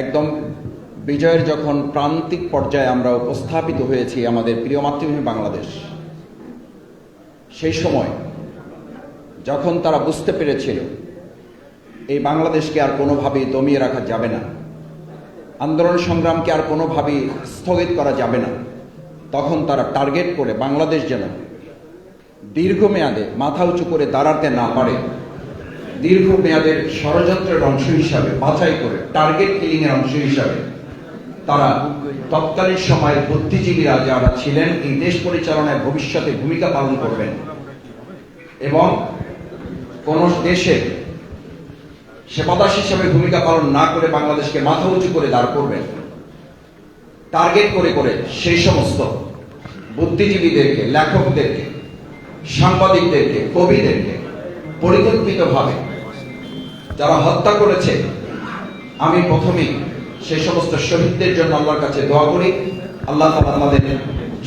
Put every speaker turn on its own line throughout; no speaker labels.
একদম বিজয়ের যখন প্রান্তিক পর্যায়ে আমরা উপস্থাপিত হয়েছি আমাদের প্রিয় মাতৃভূমি বাংলাদেশ, সেই সময় যখন তারা বুঝতে পেরেছিল এই বাংলাদেশকে আর কোনোভাবেই দমিয়ে রাখা যাবে না, আন্দোলন সংগ্রামকে আর কোনোভাবেই স্থগিত করা যাবে না, তখন তারা টার্গেট করে বাংলাদেশ যেন দীর্ঘমেয়াদে মাথা উঁচু করে দাঁড়াতে না পারে। দীর্ঘমেয়াদের ষড়যন্ত্রের অংশ হিসাবে, বাছাই করে টার্গেট কিলিং এর অংশ হিসাবে, তারা তৎকালীন সময়ের বুদ্ধিজীবীরা যারা ছিলেন, এই দেশ পরিচালনায় ভবিষ্যতে ভূমিকা পালন করবেন। এবং কোন দেশে সেবাদাস হিসাবে ভূমিকা পালন না করে বাংলাদেশকে মাথা উঁচু করে দাঁড় করবেন টার্গেট করে করে সেই সমস্ত বুদ্ধিজীবীদেরকে, লেখকদেরকে, সাংবাদিকদেরকে, কবিদেরকে পরিকল্পিতভাবে যারা হত্যা করেছে, আমি প্রথমেই সেই সমস্ত শহীদদের জন্য আল্লাহর কাছে দোয়া করি। আল্লাহ তাআলা আমাদের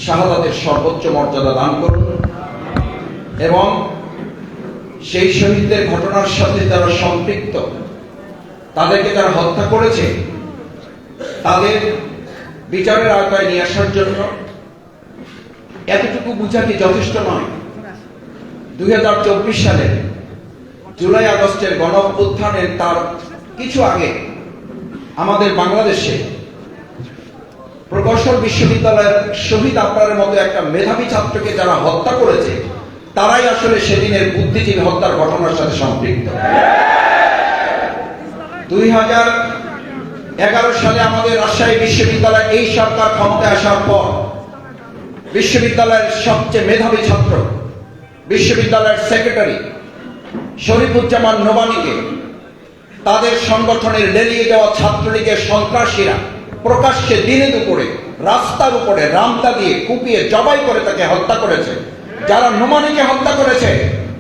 শাহাদাতের সর্বোচ্চ মর্যাদা দান করুন। এবং সেই শহীদদের ঘটনার সাথে যারা সম্পৃক্ত, তাদেরকে যারা হত্যা করেছে, তাদের বিচারের আওতায় নিয়ে আসার জন্য এতটুকু বুঝা কি যথেষ্ট নয়। দুই সালে জুলাই আগস্টের গণ অভ্যুত্থানের তার কিছু আগে আমাদের বাংলাদেশে প্রকৌশল বিশ্ববিদ্যালয়ের শহীদ আপনার মতো একটা মেধাবী ছাত্রকে যারা হত্যা করেছে, তারাই আসলে সেদিনের বুদ্ধিজীবী হত্যার ঘটনার সাথে সম্পৃক্ত। দুই হাজার এগারো সালে আমাদের রাজশাহী বিশ্ববিদ্যালয় এই সরকার ক্ষমতায় আসার পর বিশ্ববিদ্যালয়ের সবচেয়ে মেধাবী ছাত্র, বিশ্ববিদ্যালয়ের সেক্রেটারি শরীফুজ্জামান নোবানিকে, তাদের সংগঠনের লেলিয়ে দেওয়া ছাত্রলীগের সন্ত্রাসীরা প্রকাশ্যে দিনে দুপুরে রাস্তার উপরে রামতা দিয়ে কুপিয়ে জবাই করে তাকে হত্যা করেছে। যারা নোমানিকে হত্যা করেছে,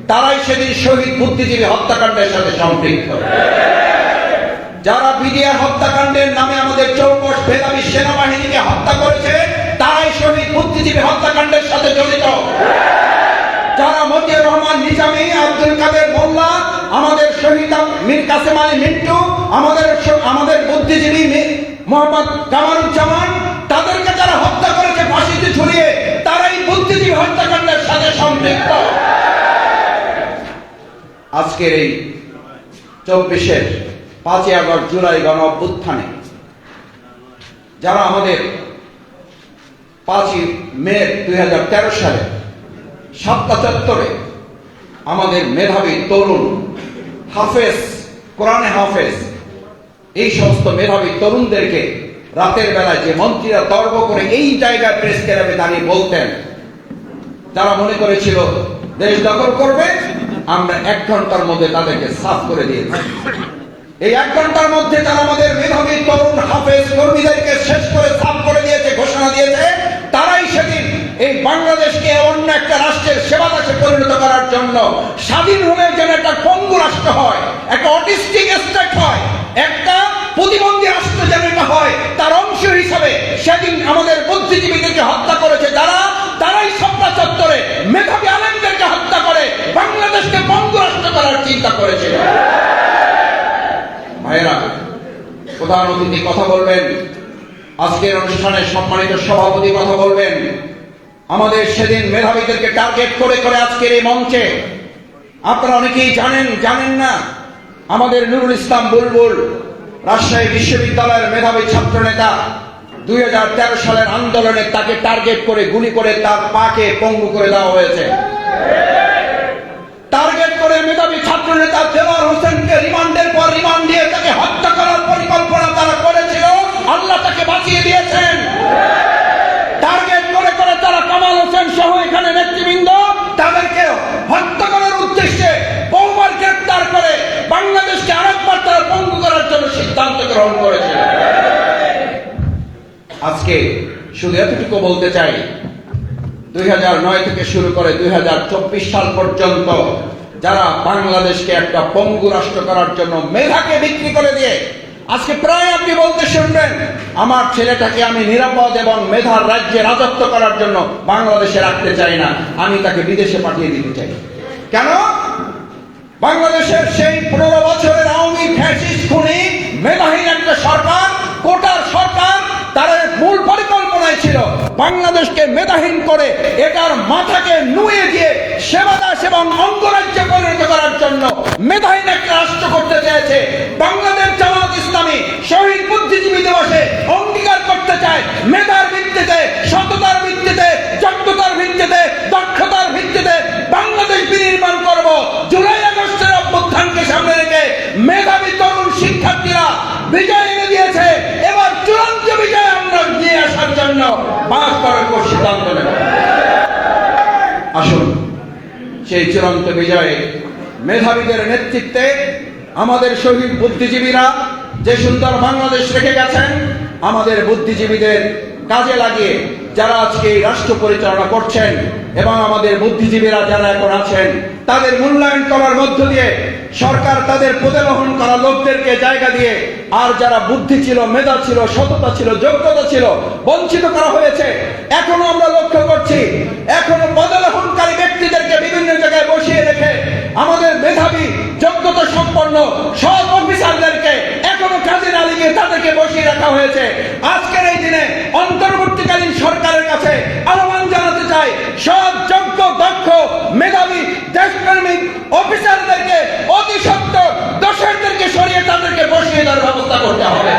তারাই সেদিন শহীদ বুদ্ধিজীবী হত্যাকাণ্ডের সাথে সম্পৃক্ত। যারা বিডিআর হত্যাকাণ্ডের নামে আমাদের চৌকশ বেদাবী সেনাবাহিনীকে হত্যা করেছে আমাদের আমাদের বুদ্ধিজীবী মোহাম্মদ কামারুজ্জামান তাদেরকে যারা হত্যা করেছে ফাঁসিতে ঝুলিয়ে, তারাই বুদ্ধিজীবী হত্যাকাণ্ডের সাথে সম্পৃক্ত। আজকের এই চব্বিশের পাঁচই আগস্ট জুলাই গণ অভ্যুত্থানে, যারা আমাদের পাঁচই মে দুই হাজার তেরো সালে সাতটা চত্বরে আমাদের মেধাবী তরুণ হাফেজ, কোরআনে হাফেজ এই সমস্ত মেধাবী তরুণদেরকে রাতের বেলায় যে মন্ত্রীরা তর্ক করে এই জায়গায় প্রেস ক্লাবে দাঁড়িয়ে বলতেন, তারা মনে করেছিল, দেশ দখল করবে, আমরা এক ঘণ্টার মধ্যে তাদেরকে সাফ করে দিয়েছি। এই এক ঘণ্টার মধ্যে তারা আমাদের মেধাবী তরুণ হাফেজ কর্মীদেরকে শেষ করে সাফ করে দিয়েছে, ঘোষণা দিয়েছে। তারাই সেদিন এই বাংলাদেশকে অন্য একটা রাষ্ট্রের সেবা দাসে পরিণত করার জন্য স্বাধীন হলে যেন একটা পঙ্গু রাষ্ট্র হয়, একটা অটিস্টিক স্টেট হয় সেদিন আমাদের বুদ্ধিজীবীদেরকে হত্যা করেছে যারা, তারাই সপ্তাহ চত্বরে মেধাবী আলেমদেরকে হত্যা করে, বাংলাদেশকে রাষ্ট্র করার চিন্তা করেছিল ভাইরা প্রধান অতিথি কথা বলবেন, আজকের অনুষ্ঠানে সম্মানিত সভাপতি কথা বলবেন। আমাদের সেদিন মেধাবীদেরকে টার্গেট করে করে আজকের এই মঞ্চে, আপনারা অনেকেই জানেন জানেন না, আমাদের নুরুল ইসলাম বুলবুল, রাজশাহী বিশ্ববিদ্যালয়ের মেধাবী ছাত্র নেতা দুই হাজার তেরো সালের আন্দোলনে তাকে টার্গেট করে, গুলি করে তার পাকে পঙ্গু করে দেওয়া হয়েছে। টার্গেট করে মেধাবী ছাত্র নেতা দেওয়ার হোসেনকে রিমান্ডের পর রিমান্ড দিয়ে তাকে হত্যা করার পরিকল্পনা তারা করেছিল। আল্লাহ তাকে বাঁচিয়ে দিয়েছেন। টার্গেট করে করে তারা কামাল হোসেন সহ এখানে নেতৃবৃন্দ তাদেরকে হত্যা করার উদ্দেশ্যে বহুবার গ্রেপ্তার করে বাংলাদেশকে আরেকবার তারা পঙ্গু করার জন্য সিদ্ধান্ত গ্রহণ করেছিল আজকে শুধু এতটুকু বলতে চাই, দুই নয় থেকে শুরু করে দুই হাজার চব্বিশ সাল পর্যন্ত যারা বাংলাদেশকে একটা পঙ্গু রাষ্ট্র করার জন্য মেধাকে বিক্রি করে দিয়ে আজকে প্রায় আপনি বলতে শুনবেন, আমার ছেলেটাকে আমি নিরাপদ এবং মেধার রাজ্যে রাজত্ব করার জন্য বাংলাদেশে রাখতে চাই না, আমি তাকে বিদেশে পাঠিয়ে দিতে চাই। কেন? বাংলাদেশের সেই পনেরো বছরের আওয়ামী ফ্যাসিস্ট খুনি, মেধাহীন একটা সরকার বাংলাদেশকে মেধাহীন করে এটার মাথাকে নুয়ে দিয়ে সেবাদাস এবং অঙ্গরাজ্য পরিণত করার জন্য মেধাহীন একটা রাষ্ট্র করতে চেয়েছে বাংলাদেশ জামাত ইসলামী শহীদ বুদ্ধিজীবী দিবসে অঙ্গীকার করতে চায় মেধার ভিত্তিতে সততার ভিত্তিতে যোগ্যতার ভিত্তিতে দক্ষতার ভিত্তিতে বাংলাদেশ বিনির্মাণ করব জুলাই আগস্টের অভ্যুত্থানকে সামনে রেখে মেধাবী তরুণ শিক্ষার্থীরা বিজয় এনে দিয়েছে এবার চূড়ান্ত বিজয় আমরা নিয়ে আসার জন্য পাঁচ পরক সিদ্ধান্ত নেব। আসুন, সেই চূড়ান্ত বিজয়ে মেধাবীদের নেতৃত্বে আমাদের শহীদ বুদ্ধিজীবীরা যে সুন্দর বাংলাদেশ রেখে গেছেন, আমাদের বুদ্ধিজীবীদের কাজে লাগিয়ে যারা আজকে এই রাষ্ট্র পরিচালনা করছেন এবং আমাদের বুদ্ধিজীবীরা যারা এখন আছেন, তাদের মূল্যায়ন করার মধ্য দিয়ে সরকার তাদের প্রতিবহন করা লোকদেরকে জায়গা দিয়ে আর যারা বুদ্ধি ছিল, মেধা ছিল, সততা ছিল, যোগ্যতা ছিল, বঞ্চিত করা হয়েছে। এখনও আমরা লক্ষ্য করছি, এখনও পদগ্রহণকারী ব্যক্তিদেরকে বিভিন্ন জায়গায় বসিয়ে রেখে আমাদের মেধাবী, যোগ্যতা সম্পন্ন সব অফিসারদেরকে এখনও কাজে না তাদেরকে বসিয়ে রাখা হয়েছে। আজকের এই দিনে অন্তর্বর্তীকালীন সরকারের কাছে আহ্বান জানাতে চাই সব যোগ্য দক্ষ মেধাবী দেশপ্রেমিক অফিসারদেরকে অতি সত্ত্বর দোষরদেরকে সরিয়ে তাদেরকে ব্যবস্থা করতে হবে।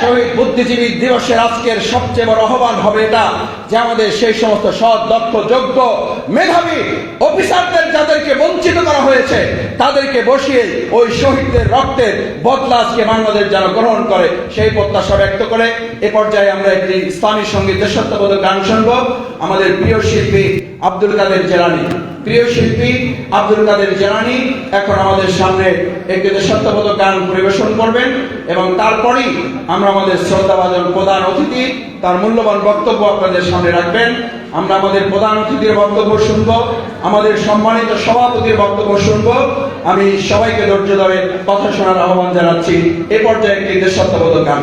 শহীদ বুদ্ধিজীবী দিবসের আজকের সবচেয়ে বড় আহ্বান হবে এটা যে আমাদের সেই সমস্ত সৎ, দক্ষ, যোগ্য মেধাবী অফিসারদের যাদেরকে বঞ্চিত করা হয়েছে, তাদেরকে বসিয়ে ওই শহীদদের রক্তের বদলা আজকে বাংলাদেশ যেন গ্রহণ করে, সেই প্রত্যাশা ব্যক্ত করে এ পর্যায়ে আমরা একটি ইসলামী সংগীত দেশত্ববোধক গান শুনব। আমাদের প্রিয় শিল্পী আব্দুল কাদের জেলানি। প্রিয় শিল্পী আব্দুল কাদের জেলানি এখন আমাদের সামনে একটি দেশত্ববোধক গান পরিবেশন করবেন এবং তারপরেই আমরা আমাদের শ্রদ্ধাভাজন প্রধান অতিথি, তার মূল্যবান বক্তব্য আপনাদের সামনে রাখবেন। আমরা আমাদের প্রধান অতিথির বক্তব্য শুনব, আমাদের সম্মানিত সভাপতির বক্তব্য শুনব। আমি সবাইকে ধৈর্য ধরে কথা শোনার আহ্বান জানাচ্ছি। এ পর্যায়ে একটি দেশত্ববোধক গান।